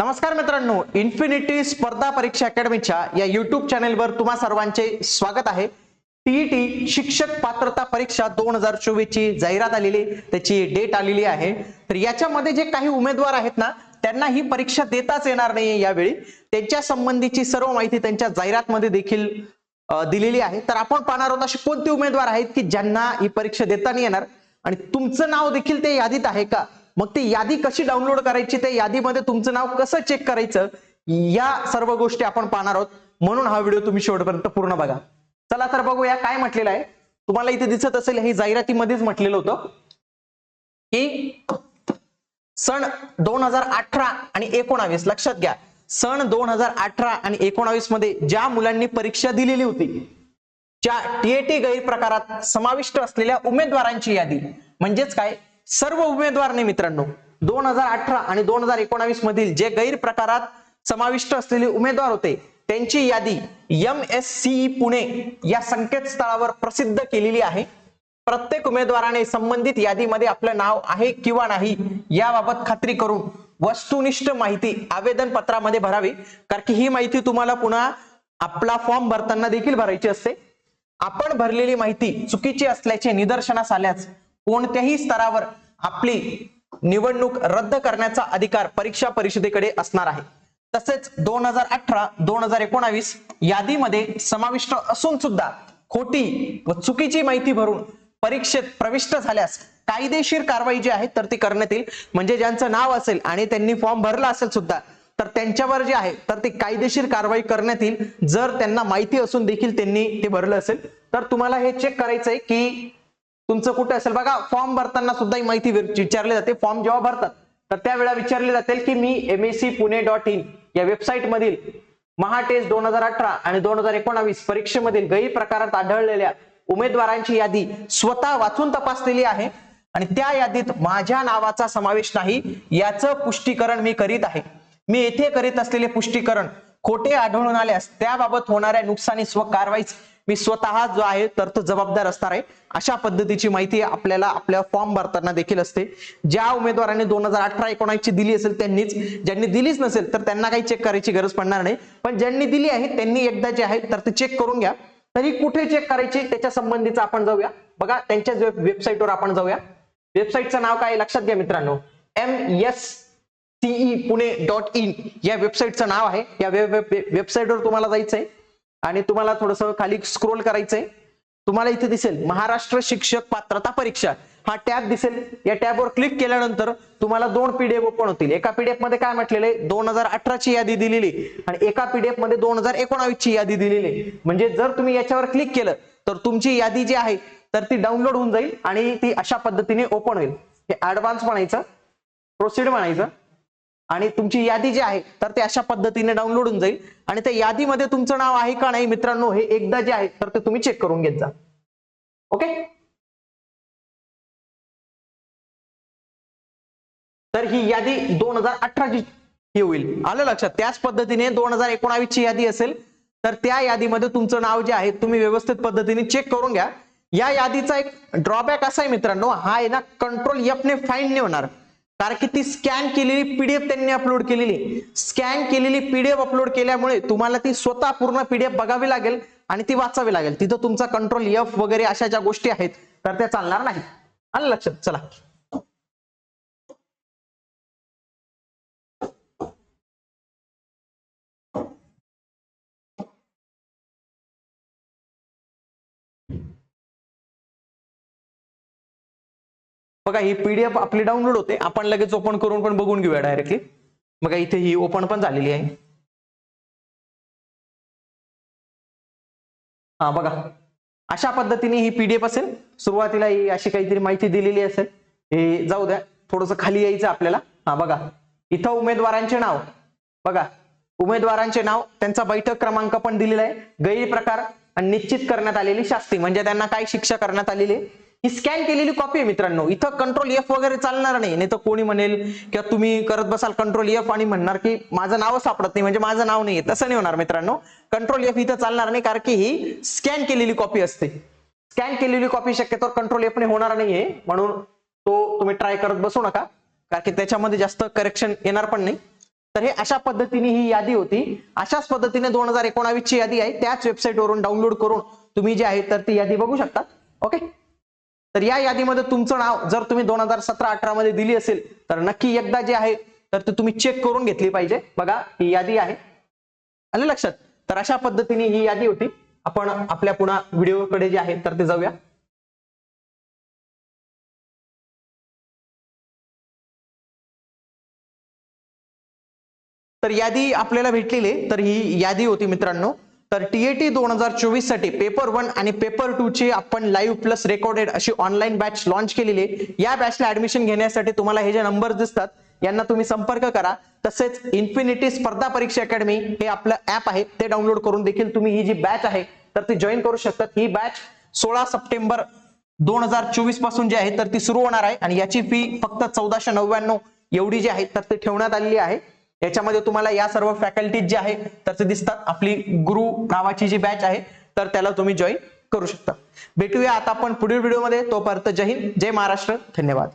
नमस्कार मित्रांनो इन्फिनिटी स्पर्धा परीक्षा अकॅडमीच्या या युट्यूब चॅनेलवर तुम्हा सर्वांचे स्वागत आहे. टीईटी शिक्षक पात्रता परीक्षा दोन हजार चोवीस ची जाहिरात आलेली त्याची डेट आलेली आहे. तर याच्यामध्ये जे काही उमेदवार आहेत ना त्यांना ही परीक्षा देताच येणार नाहीये यावेळी. त्यांच्या संबंधीची सर्व माहिती त्यांच्या जाहिरातमध्ये देखील दिलेली आहे. तर आपण पाहणार आहोत असे कोणते उमेदवार आहेत की ज्यांना ही परीक्षा देता नाही येणार? आणि तुमचं नाव देखील ते यादीत आहे का? मग ती यादी कशी डाउनलोड करायची? त्या यादीमध्ये तुमचं नाव कसं चेक करायचं? या सर्व गोष्टी आपण पाहणार आहोत. म्हणून हा व्हिडिओ तुम्ही शेवटपर्यंत पूर्ण बघा. चला तर बघूया काय म्हटलेलं आहे. तुम्हाला इथे दिसत असेल हे जाहिरातीमध्येच म्हटलेलं होतं की सण दोन हजार अठरा आणि एकोणावीस लक्षात घ्या. सण दोन हजार अठरा आणि एकोणावीसमध्ये ज्या मुलांनी परीक्षा दिलेली होती ज्या टीएटी गैरप्रकारात समाविष्ट असलेल्या उमेदवारांची यादी. म्हणजेच काय? सर्व उमेदवारने मित्रांनो दोन हजार अठरा आणि दोन हजार एकोणावीस मधील जे गैरप्रकारात समाविष्ट असलेले उमेदवार होते त्यांची यादी एम एस सी पुणे या संकेतस्थळावर प्रसिद्ध केलेली आहे. प्रत्येक उमेदवाराने संबंधित यादीमध्ये आपलं नाव आहे किंवा नाही याबाबत खात्री करून वस्तुनिष्ठ माहिती आवेदन पत्रामध्ये भरावी. कारण की ही माहिती तुम्हाला पुन्हा आपला फॉर्म भरताना देखील भरायची असते. आपण भरलेली माहिती चुकीची असल्याचे निदर्शनास आल्यास कोणत्याही स्तरावर आपली निवडणूक रद्द करण्याचा अधिकार परीक्षा परिषदेकडे असणार आहे. तसेच दोन हजार अठरा दोन हजार एकोणावीस यादीमध्ये समाविष्ट असून सुद्धा खोटी व चुकीची माहिती भरून परीक्षेत प्रविष्ट झाल्यास कायदेशीर कारवाई जी आहे तर ती करण्यात येईल. म्हणजे ज्यांचं नाव असेल आणि त्यांनी फॉर्म भरला असेल सुद्धा तर त्यांच्यावर जे आहे तर ती कायदेशीर कारवाई करण्यात येईल. जर त्यांना माहिती असून देखील त्यांनी ते भरलं असेल तर तुम्हाला हे चेक करायचंय की तुमचं कुठे असेल? बघा फॉर्म भरताना सुद्धा ही माहिती विचारली जाते. फॉर्म जेव्हा भरतात तर त्यावेळेला विचारले जातील की मी M C Pune dot in या वेबसाईट मधील महाटेस्ट दोन हजार अठरा आणि दोन हजार एकोणावीस परीक्षेमधील गैरप्रकारात आढळलेल्या उमेदवारांची यादी स्वतः वाचून तपासलेली आहे आणि त्या यादीत माझ्या नावाचा समावेश नाही याचं पुष्टीकरण मी करीत आहे. मी येथे करीत असलेले पुष्टीकरण खोटे आढळून आल्यास त्याबाबत होणाऱ्या नुकसानीस व कारवाईस मी स्वतः जो आहे तर तो जबाबदार असणार आहे. अशा पद्धतीची माहिती आपल्याला आपल्या फॉर्म भरताना देखील असते. ज्या उमेदवारांनी दोन हजार अठरा एकोणावीसची दिली असेल त्यांनीच. ज्यांनी दिलीच नसेल तर त्यांना काही चेक करायची गरज पडणार नाही. पण ज्यांनी दिली आहे त्यांनी एकदा जे आहे तर ते चेक करून घ्या. तरी कुठे चेक करायची त्याच्या संबंधीचा आपण जाऊया. बघा त्यांच्या वेबसाईटवर आपण जाऊया. वेबसाईटचं नाव काय आहे? लक्षात घ्या मित्रांनो. M S C E Pune dot in या वेबसाईटचं नाव आहे. या वेब वेबसाईटवर तुम्हाला जायचं आहे आणि तुम्हाला थोडस खाली स्क्रोल करायचंय. तुम्हाला इथे दिसेल महाराष्ट्र शिक्षक पात्रता परीक्षा. हा टॅब दिसेल. या टॅबवर क्लिक केल्यानंतर तुम्हाला दोन पीडीएफ ओपन होतील. एका पीडीएफमध्ये काय म्हटलेलं आहे? दोन हजार अठराची यादी दिलेली आणि एका पीडीएफमध्ये दोन हजार एकोणावीसची यादी दिलेली आहे. म्हणजे जर तुम्ही याच्यावर क्लिक केलं तर तुमची यादी जी आहे तर ती डाउनलोड होऊन जाईल आणि ती अशा पद्धतीने ओपन होईल. हे ऍडव्हान्स म्हणायचं प्रोसीड म्हणायचं. आणि तुमची यादी जी आहे तर ते अशा पद्धतीने डाउनलोड होऊन जाईल. आणि त्या यादीमध्ये तुमचं नाव आहे का नाही मित्रांनो हे एकदा जे आहे तर ते तुम्ही चेक करून घेत जा. ओके तर ही यादी दोन हजार अठराची ही होईल. आलं लक्षात? त्याच पद्धतीने दोन हजार एकोणावीस ची यादी असेल तर त्या यादीमध्ये तुमचं नाव जे आहे तुम्ही व्यवस्थित पद्धतीने चेक करून घ्या. या यादीचा एक ड्रॉबॅक असा आहे मित्रांनो हा आहे ना कंट्रोल एफ ने फाईन नाही होणार. कारण की ती स्कॅन केलेली पीडीएफ त्यांनी अपलोड केलेली. स्कॅन केलेली पीडीएफ अपलोड केल्यामुळे तुम्हाला ती स्वतः पूर्ण पीडीएफ बघावी लागेल आणि ती वाचावी लागेल. तिथं तुमचा कंट्रोल एफ वगैरे अशा ज्या गोष्टी आहेत तर त्या चालणार नाही आलं लक्षात? चला. बघा ही पीडीएफ आपली डाउनलोड होते. आपण लगेच ओपन करून पण बघून घेऊया डायरेक्टली बघा इथे ही ओपन पण झालेली आहे. हा बघा. अशा पद्धतीने ही पीडीएफ असेल. सुरुवातीला ही अशी काहीतरी माहिती दिलेली असेल. हे जाऊ द्या. थोडस खाली यायचं आपल्याला. हा बघा. इथं उमेदवारांचे नाव. बघा. उमेदवारांचे नाव त्यांचा बैठक क्रमांक पण दिलेला आहे. गैरप्रकार आणि निश्चित करण्यात आलेली शास्ती. म्हणजे त्यांना काय शिक्षा करण्यात आलेली आहे? ही स्कॅन केलेली कॉपी आहे मित्रांनो. इथं कंट्रोल एफ वगैरे चालणार नाही. नाही तर कोणी म्हणेल किंवा तुम्ही करत बसाल कंट्रोल एफ आणि म्हणणार की माझं नाव सापडत नाही म्हणजे माझं नाव नाही तसं नाही होणार मित्रांनो. कंट्रोल एफ इथं चालणार नाही कारण की ही स्कॅन केलेली कॉपी असते. स्कॅन केलेली कॉपी शक्यतो कंट्रोल एफ ने होणार नाहीये. म्हणून तो तुम्ही ट्राय करत बसू नका. कारण की त्याच्यामध्ये जास्त करेक्शन येणार पण नाही. तर हे अशा पद्धतीने ही यादी होती. अशाच पद्धतीने दोन हजार एकोणावीस ची यादी आहे. त्याच वेबसाईट वरून डाउनलोड करून तुम्ही जे आहे तर ती यादी बघू शकता. ओके तर या यादीमध्ये तुमचं नाव जर तुम्ही दोन हजार सतरा अठरा मध्ये दिली असेल तर नक्की एकदा जे आहे तर ते तुम्ही चेक करून घेतली पाहिजे. बघा ही यादी आहे. आलं लक्षात? तर अशा पद्धतीने ही यादी होती. आपण आपल्या पुन्हा व्हिडिओकडे जे आहे तर ते जाऊया. तर यादी आपल्याला भेटलेली तर ही यादी होती मित्रांनो. तर टीएटी दोन हजार चोवीससाठी पेपर वन आणि पेपर टू ची आपण लाईव्ह प्लस रेकॉर्डेड अशी ऑनलाईन बॅच लॉन्च केलेली आहे. या बॅचला ऍडमिशन घेण्यासाठी तुम्हाला हे जे नंबर दिसतात यांना तुम्ही संपर्क करा. तसेच इन्फिनिटी स्पर्धा परीक्षा अकॅडमी हे आपलं ऍप आहे ते डाउनलोड करून देखील तुम्ही ही जी बॅच आहे तर ती जॉईन करू शकतात. ही बॅच सोळा सप्टेंबर दोन हजार चोवीसपासून जी आहे तर ती सुरू होणार आहे. आणि याची फी फक्त चौदाशे नव्याण्णव एवढी जी आहे तर ती ठेवण्यात आलेली आहे. याच्यामध्ये तुम्हाला या सर्व फॅकल्टीज जे आहे तर ते दिसतात. आपली गुरु नावाची जी बॅच आहे तर त्याला तुम्ही जॉईन करू शकता. भेटूया आता आपण पुढील व्हिडिओमध्ये तोपर्यंत जय हिंद जय महाराष्ट्र. धन्यवाद.